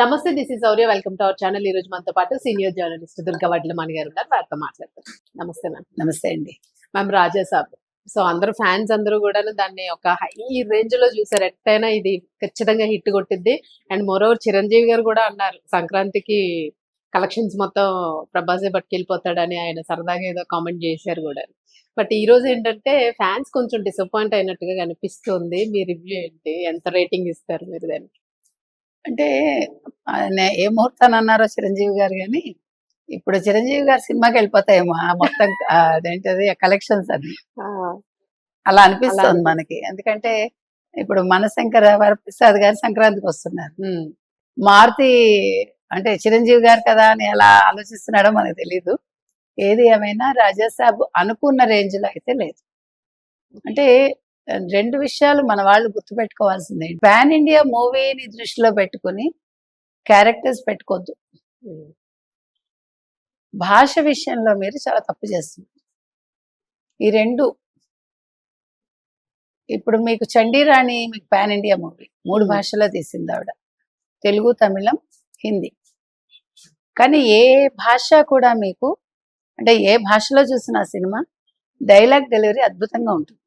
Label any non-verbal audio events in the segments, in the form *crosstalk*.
నమస్తే this is Sourya welcome to our channel ఈ రోజు మనతో పాటు సీనియర్ జర్నలిస్ట్ దుర్గా వడ్లమణి గారు ఉన్నారు. వారితో మాట్లాడతాం. నమస్తే మ్యామ్ నమస్తే అండి. మ్యామ్ రాజా సాబ్. సో అందరూ ఫ్యాన్స్ అందరూ కూడా దాన్ని ఒక హై రేంజ్లో చూసారు. ఎట్టయినా ఇది ఖచ్చితంగా హిట్ కొట్టిద్ది. అండ్ మోరోవర్ చిరంజీవి గారు కూడా అన్నారు సంక్రాంతికి కలెక్షన్స్ మొత్తం ప్రభాసే పట్టుకెళ్ళిపోతాడని ఆయన సరదాగా ఏదో కామెంట్ చేశారు కూడా. బట్ ఈ రోజు ఏంటంటే ఫ్యాన్స్ కొంచెం డిసప్పాయింట్ అయినట్టుగా కనిపిస్తుంది. మీ రివ్యూ ఏంటి? ఎంత రేటింగ్ ఇస్తారు మీరు దానికి? అంటే ఆయన ఏ ముహూర్తాన్ని అన్నారో చిరంజీవి గారు కానీ ఇప్పుడు చిరంజీవి గారు సినిమాకి వెళ్ళిపోతాయేమో ఆ మొత్తం అదేంటది కలెక్షన్స్ అది అలా అనిపిస్తుంది. మనకి. ఎందుకంటే ఇప్పుడు మనశంకర వరప్రసాద్ గారు సంక్రాంతికి వస్తున్నారు. మారుతి అంటే చిరంజీవి గారు కదా అని ఎలా ఆలోచిస్తున్నాడో మనకు తెలియదు ఏది ఏమైనా రాజాసాబ్ అనుకున్న రేంజ్లో అయితే లేదు. అంటే రెండు విషయాలు మన వాళ్ళు గుర్తుపెట్టుకోవాల్సిందే. పాన్ ఇండియా మూవీని దృష్టిలో పెట్టుకుని క్యారెక్టర్స్ పెట్టుకోవద్దు. భాష విషయంలో మీరు చాలా తప్పు చేస్తున్నారు. ఈ రెండు. ఇప్పుడు మీకు చండీరాణి మీకు పాన్ ఇండియా మూవీ మూడు. భాషలో తీసింది ఆవిడ. తెలుగు తమిళం హిందీ. కానీ ఏ భాష కూడా మీకు అంటే ఏ భాషలో చూసిన సినిమా డైలాగ్ డెలివరీ అద్భుతంగా ఉంటుంది.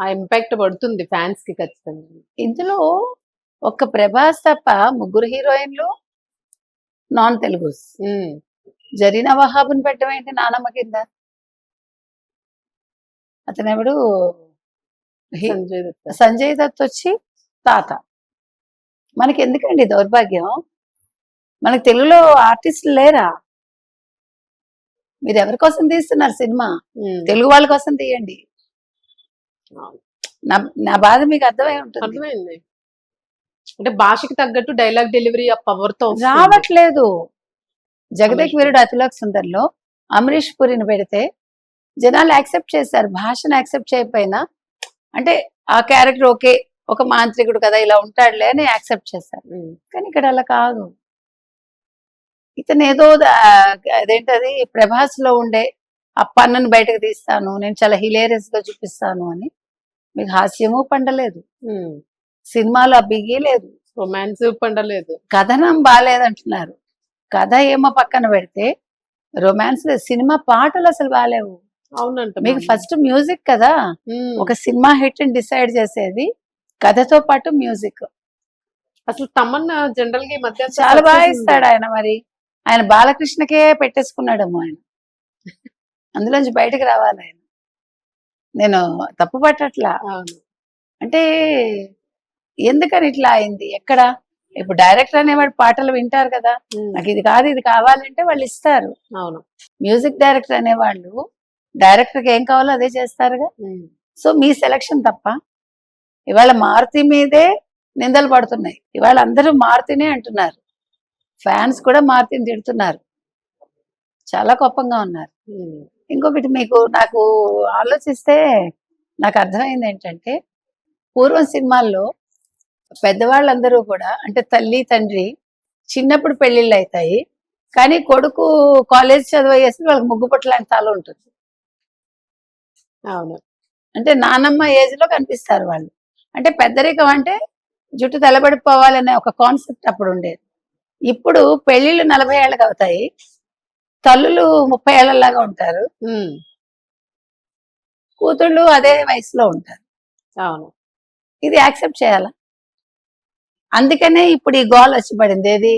ఆ ఇంపాక్ట్ పడుతుంది ఫ్యాన్స్కి ఖచ్చితంగా. ఇందులో ఒక్క ప్రభాస్ తప్ప ముగ్గురు హీరోయిన్లు నాన్ తెలుగు జరీనా వహాబుని పెట్టడం ఏంటి నానమ్మ కింద? అతను ఎవడు సంజయ్ దత్. వచ్చి తాత. మనకి ఎందుకండి దౌర్భాగ్యం? మనకి తెలుగులో ఆర్టిస్టులు లేరా? మీరు ఎవరి కోసం తీస్తున్నారు సినిమా? తెలుగు వాళ్ళ కోసం తీయండి. నా నా బాధ మీకు అర్థమై ఉంటుంది. అర్థమైంది. అంటే భాషకి తగ్గట్టు డైలాగ్ డెలివరీ ఆ పవర్తో. రావట్లేదు. జగదేక్ వీరుడు అతిలోక్ సుందర్లో అమరీష్ పురిని పెడితే జనాలు యాక్సెప్ట్ చేశారు. భాషను యాక్సెప్ట్ చేయకపోయినా అంటే ఆ క్యారెక్టర్ ఓకే ఒక మాంత్రికుడు కదా ఇలా ఉంటాడులే అని యాక్సెప్ట్ చేశారు. కానీ ఇక్కడ అలా కాదు. ఇతను ఏదో అదేంటది ప్రభాస్లో ఉండే ఆ పన్నును బయటకు తీస్తాను నేను చాలా హిలేరియస్గా చూపిస్తాను అని మీకు హాస్యము పండలేదు. సినిమాలో ఆ బిగి లేదు. రొమాన్స్ పండలేదు. కథనం బాగాలేదంటున్నారు కథ ఏమో పక్కన పెడితే రొమాన్స్ లేదు. సినిమా పాటలు అసలు బాగాలేవు అవునంట మీకు ఫస్ట్ మ్యూజిక్ కదా? ఒక సినిమా హిట్ డిసైడ్ చేసేది కథతో పాటు మ్యూజిక్. అసలు తమన్నా జనరల్గా మధ్య చాలా బాగా. ఇస్తాడు ఆయన మరి. ఆయన బాలకృష్ణకే పెట్టేసుకున్నాడేమో ఆయన. అందులోంచి బయటకు రావాలి ఆయన. నేను తప్పు పట్టట్లా. అవును. అంటే ఎందుకని ఇట్లా అయింది? ఎక్కడ? ఇప్పుడు డైరెక్టర్ అనేవాడు పాటలు వింటారు కదా. నాకు ఇది కాదు ఇది కావాలంటే వాళ్ళు ఇస్తారు. అవును. మ్యూజిక్ డైరెక్టర్ అనేవాళ్ళు డైరెక్టర్కి ఏం కావాలో అదే చేస్తారుగా. సో మీ సెలక్షన్ తప్ప ఇవాళ మారుతి మీదే నిందలు పడుతున్నాయి. ఇవాళ అందరూ మారుతినే అంటున్నారు. ఫ్యాన్స్ కూడా మారుతిని తిడుతున్నారు. చాలా కోపంగా ఉన్నారు. ఇంకొకటి మీకు నాకు ఆలోచిస్తే నాకు అర్థమైంది ఏంటంటే పూర్వం సినిమాల్లో పెద్దవాళ్ళందరూ కూడా అంటే తల్లి తండ్రి చిన్నప్పుడు పెళ్ళిళ్ళు అవుతాయి కానీ కొడుకు కాలేజ్ చదివేసి వాళ్ళకి ముగ్గు పట్ల తల ఉంటుంది. అవును. అంటే నానమ్మ ఏజ్లో కనిపిస్తారు వాళ్ళు. అంటే పెద్దరికం అంటే జుట్టు తెల్లబడిపోవాలనే ఒక కాన్సెప్ట్ అప్పుడు ఉండేది. ఇప్పుడు పెళ్ళిళ్ళు నలభై ఏళ్ళకి అవుతాయి. తల్లులు ముప్పై ఏళ్ళలాగా ఉంటారు. కూతుళ్ళు అదే వయసులో ఉంటారు. అవును. ఇది యాక్సెప్ట్ చేయాలా? అందుకనే ఇప్పుడు ఈ గోల్ వచ్చి పడింది. ఏది?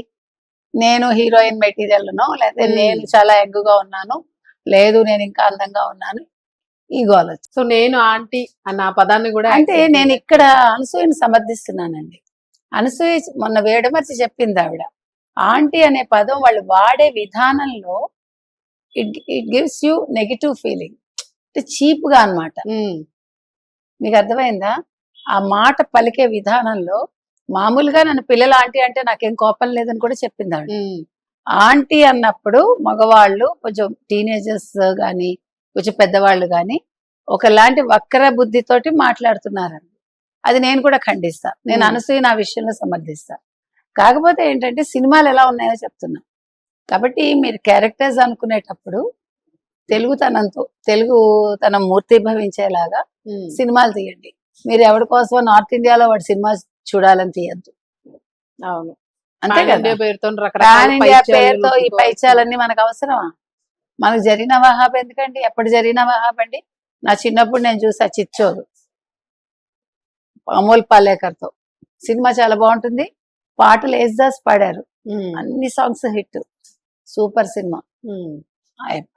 నేను హీరోయిన్ మెటీరియల్ను లేకపోతే. నేను చాలా ఎగ్గుగా ఉన్నాను లేదు నేను ఇంకా అందంగా ఉన్నాను ఈ గోల్ వచ్చి. సో నేను ఆంటీ అన్న పదాన్ని కూడా అంటే నేను. ఇక్కడ అనసూయని సమర్థిస్తున్నానండి. అనసూయ మొన్న వేడమర్చి చెప్పింది ఆవిడ. ఆంటీ అనే పదం వాళ్ళు వాడే విధానంలో it it gives you negative feeling అంటే చీప్గా అన్నమాట. ఉమ్, మీకు అర్థమైందా? ఆ మాట పలికే విధానంలో మామూలుగా నన్ను పిల్లల ఆంటీ అంటే నాకేం కోపం లేదని కూడా చెప్పింది ఆవిడ. ఆంటీ అన్నప్పుడు మగవాళ్ళు కొంచెం టీనేజర్స్ కానీ కొంచెం పెద్దవాళ్ళు కానీ ఒకలాంటి వక్ర బుద్ధితోటి మాట్లాడుతున్నారని అది నేను కూడా ఖండిస్తా. నేను. అనసూయ నా విషయంలో సమర్థిస్తా. కాకపోతే ఏంటంటే సినిమాలు ఎలా ఉన్నాయో చెప్తున్నా. కాబట్టి మీరు క్యారెక్టర్స్ అనుకునేటప్పుడు తెలుగుతనంతో తెలుగు తన మూర్తి భవించేలాగా ఉమ్. సినిమాలు తీయండి. మీరు ఎవరి కోసమో నార్త్ ఇండియాలో వాడి సినిమా చూడాలని తీయద్దు. అవును. అంతే కదా? పేరుతో ఈ పైచాలన్నీ మనకు అవసరమా? మనకు జరిగిన వహాబ్ ఎందుకండి? ఎప్పుడు జరిగిన వహాబ్ అండి? నా చిన్నప్పుడు నేను చూసా చిచ్చోరు అమోల్ పాలేకర్తో. సినిమా చాలా బాగుంటుంది. పాటలు దాస్ పాడారు. ఉమ్, అన్ని సాంగ్స్ హిట్. Super cinema.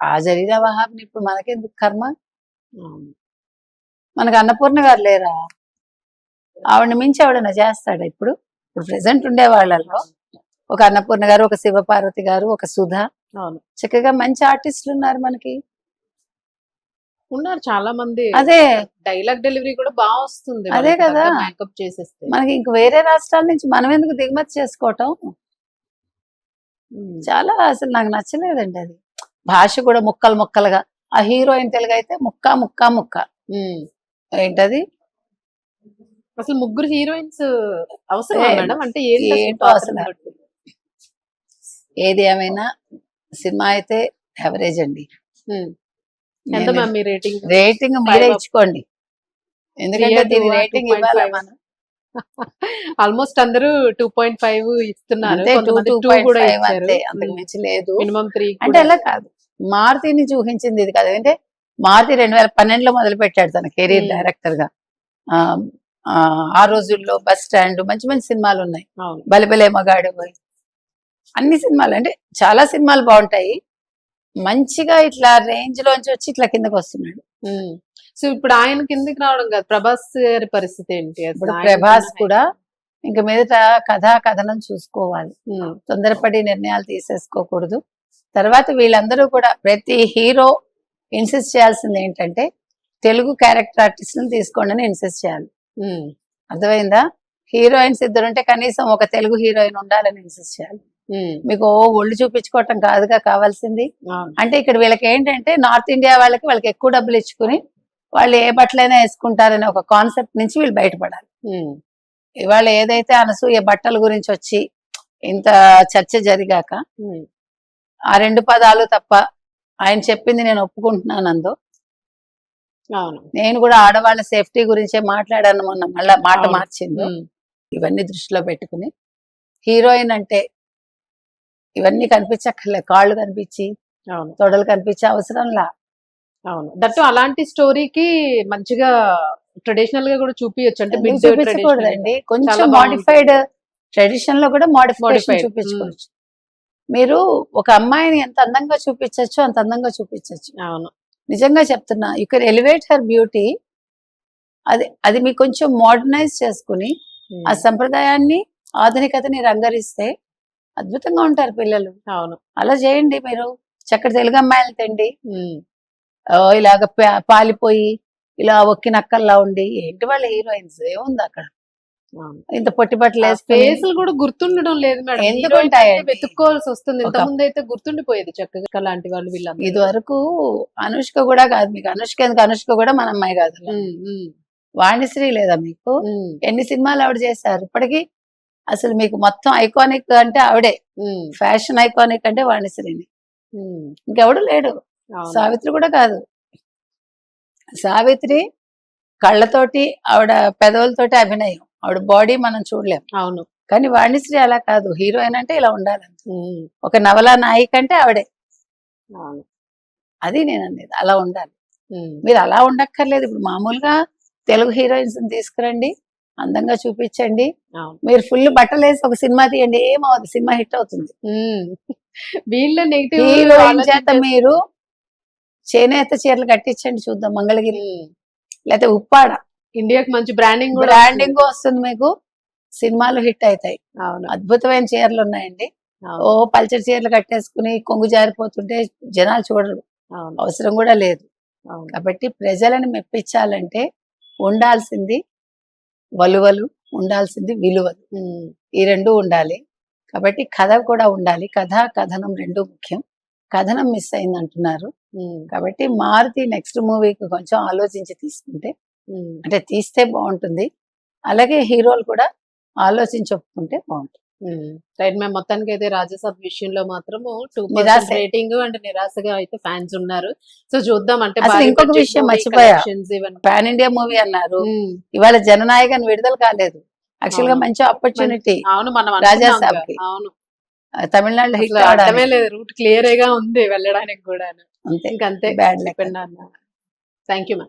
ఆ- జరిగిన వహాబ్ని ఇప్పుడు మనకెందుకు కర్మ. మనకు అన్నపూర్ణ గారు లేరా? ఆవిడని మించి ఎవడన్నా చేస్తాడా ఇప్పుడు? ఇప్పుడు ప్రెసెంట్ ఉండే వాళ్ళలో ఒక అన్నపూర్ణ గారు ఒక శివపార్వతి గారు ఒక సుధ. చక్కగా మంచి ఆర్టిస్టులు ఉన్నారు మనకి. ఉన్నారు చాలా మంది అదే. డైలాగ్ డెలివరీ కూడా బాగా వస్తుంది అదే కదా. మేకప్ చేసేస్తే. మనకి ఇంక వేరే రాష్ట్రాల నుంచి మనం ఎందుకు దిగుమతి చేసుకోవటం? చాలా అసలు నాకు నచ్చలేదండి అది. భాష కూడా ముక్కలు ముక్కలుగా. ఆ హీరోయిన్ తెలుగు అయితే ముక్క ముక్క ముక్క. ఏంటది? అసలు ముగ్గురు హీరోయిన్స్ అవసరం మేడం? అంటే ఏంటి. బట్టి? ఏది ఏమైనా సినిమా అయితే యావరేజ్ అండి. రేటింగ్? మీరే. ఇచ్చుకోండి. ఎందుకంటే దీని రేటింగ్ 2.5. ఇవ్వాలి మనం? ఆల్మోస్ట్ అందరూ టూ పాయింట్ ఫైవ్ ఇస్తున్నారు. మించి లేదు. మినిమం త్రీ అంటే అలా కాదు. మారుతిని చూపించింది ఇది కాదు. అంటే మారుతి రెండు వేల పన్నెండులో మొదలు పెట్టాడు తన కెరీర్. డైరెక్టర్గా ఆ, రోజుల్లో బస్ స్టాండ్ మంచి మంచి సినిమాలు ఉన్నాయి. బలిబలే మగాడు అన్ని సినిమాలు అంటే చాలా సినిమాలు బాగుంటాయి. మంచిగా ఇట్లా రేంజ్ లోంచి వచ్చి ఇట్లా కిందకి వస్తున్నాడు. సో ఇప్పుడు ఆయన కిందకి రావడం కాదు. ప్రభాస్ గారి పరిస్థితి ఏంటి? ఇప్పుడు ప్రభాస్ కూడా ఇంక మీదట కథా కథనం చూసుకోవాలి. తొందరపడి నిర్ణయాలు తీసేసుకోకూడదు. తర్వాత వీళ్ళందరూ కూడా ప్రతి హీరో ఇన్సిస్ట్ చేయాల్సింది ఏంటంటే తెలుగు క్యారెక్టర్ ఆర్టిస్ట్ని తీసుకోండి అని ఇన్సిస్ట్ చేయాలి. అర్థమైందా? హీరోయిన్స్ ఇద్దరుంటే కనీసం ఒక తెలుగు హీరోయిన్ ఉండాలని ఇన్సిస్ట్ చేయాలి. మీకు ఓ ఒళ్ళు చూపించుకోవటం కాదుగా కావాల్సింది. అంటే ఇక్కడ వీళ్ళకి ఏంటంటే నార్త్ ఇండియా వాళ్ళకి వాళ్ళకి ఎక్కువ డబ్బులు ఇచ్చుకుని వాళ్ళు ఏ బట్టలైనా వేసుకుంటారనే ఒక కాన్సెప్ట్ నుంచి వీళ్ళు బయటపడాలి. ఇవాళ ఏదైతే అనసూయ బట్టల గురించి వచ్చి ఇంత చర్చ జరిగాక ఆ రెండు పదాలు తప్ప ఆయన చెప్పింది నేను ఒప్పుకుంటున్నాను అందో అవును. నేను కూడా ఆడవాళ్ళ సేఫ్టీ గురించే మాట్లాడాను మొన్న మళ్ళా మాట. మార్చింది ఇవన్నీ దృష్టిలో పెట్టుకుని హీరోయిన్ అంటే ఇవన్నీ కనిపించక్కర్లే కాళ్ళు కనిపించి తొడలు కనిపించే అవసరంలా అవును. దట్టు అలాంటి స్టోరీకి మంచిగా ట్రెడిషనల్గా కూడా చూపించచ్చు అంటే. చూపించకూడదండి. కొంచెం మాడిఫైడ్ ట్రెడిషన్లో కూడా మోడిఫికేషన్ Modified, చూపించుకోవచ్చు మీరు ఒక అమ్మాయిని ఎంత అందంగా చూపించచ్చు అంత అందంగా చూపించచ్చు. అవును. నిజంగా చెప్తున్నా you can elevate her beauty అది అది మీకు కొంచెం మోడర్నైజ్ చేసుకుని ఉమ్, ఆ సంప్రదాయాన్ని ఆధునికతని రంగరిస్తే అద్భుతంగా ఉంటారు పిల్లలు. అవును. అలా చేయండి మీరు. చక్కటి తెలుగు అమ్మాయిలు తండి. ఓ, ఇలాగ పాలిపోయి ఇలా ఒక్కినక్కల్లా ఉండి ఏంటి వాళ్ళ హీరోయిన్స్? ఏముంది అక్కడ? ఇంత పొట్టి బట్టలు ఫేసులు కూడా గుర్తుండడం లేదు మేడం. ఎందుకు Heroine అంటే ఉంటాయండి? వెతుక్కోవాల్సి వస్తుంది. ఇంత ముందు అయితే గుర్తుండిపోయేది చక్కగా లాంటి వాళ్ళు వీళ్ళందరూ. ఇది వరకు అనుష్క కూడా కాదు మీకు. అనుష్క ఎందుకు? అనుష్క కూడా మన అమ్మాయి కాదు వాణిశ్రీ లేదా మీకు? ఎన్ని సినిమాలు ఆవిడ చేశారు? ఇప్పటికీ అసలు మీకు మొత్తం ఐకానిక్ అంటే ఆవిడే. ఫ్యాషన్ ఐకానిక్ అంటే వాణిశ్రీని ఇంకెవడు లేడు. సావిత్రి కూడా కాదు. సావిత్రి కళ్ళతోటి ఆవిడ పెదవులతోటి అభినయం. ఆవిడ బాడీ మనం చూడలేం. అవును. కానీ వాణిశ్రీ అలా కాదు. హీరోయిన్ అంటే ఇలా ఉండాలి ఒక నవలా నాయిక అంటే ఆవిడే. అవును. అది నేను అనేది. అలా ఉండాలి. మీరు అలా ఉండక్కర్లేదు. ఇప్పుడు మామూలుగా తెలుగు హీరోయిన్స్ తీసుకురండి. అందంగా చూపించండి. మీరు ఫుల్ బట్టలు వేసి ఒక సినిమా తీయండి. ఏమవుతుంది సినిమా హిట్ అవుతుంది. *laughs* వీళ్ళ నెగిటివ్ హీరోయిన్ చేత మీరు చేనేత చీరలు కట్టించండి చూద్దాం మంగళగిరి. లేకపోతే ఉప్పాడ. ఇండియాకి మంచి బ్రాండింగ్ బ్రాండింగ్ వస్తుంది. మీకు. సినిమాలు హిట్ అవుతాయి. అవును. అద్భుతమైన చీరలు ఉన్నాయండి. ఓ పల్చడి చీరలు కట్టేసుకుని కొంగు జారిపోతుంటే జనాలు చూడరు. అవసరం కూడా లేదు. కాబట్టి ప్రజలను మెప్పించాలంటే ఉండాల్సింది వలువలు ఉండాల్సింది విలువలు. ఈ రెండు ఉండాలి. కాబట్టి కథ కూడా ఉండాలి. కథ కథనం రెండు ముఖ్యం. కథనం మిస్ అయింది అంటున్నారు కాబట్టి మారుతి నెక్స్ట్ మూవీకి కొంచెం ఆలోచించి తీసుకుంటే. అంటే తీస్తే బాగుంటుంది అలాగే హీరోలు కూడా ఆలోచించి ఒప్పుకుంటే బాగుంటుంది రైట్ మ్యామ్ మొత్తానికి అయితే రాజ్యసభ విషయంలో మాత్రము టూ నిరాశ. రేటింగ్ అండ్ నిరాశగా అయితే ఫ్యాన్స్ ఉన్నారు సో చూద్దాం అంటే ఇంకొక విషయం మర్చిపోయా. పాన్ ఇండియా మూవీ అన్నారు ఇవాళ జననాయకన్ విడుదల కాలేదు యాక్చువల్గా. మంచి ఆపర్చునిటీ అవును మనం రాజా అనుకున్నాం సాబ్కి. కదా. అవును తమిళనాడులో హిట్ అర్థమే లేదు. రూట్ క్లియర్గా ఉంది వెళ్ళడానికి కూడా అంతే. ఇంకంతే. బ్యాడ్ లెక్క థ్యాంక్ యూ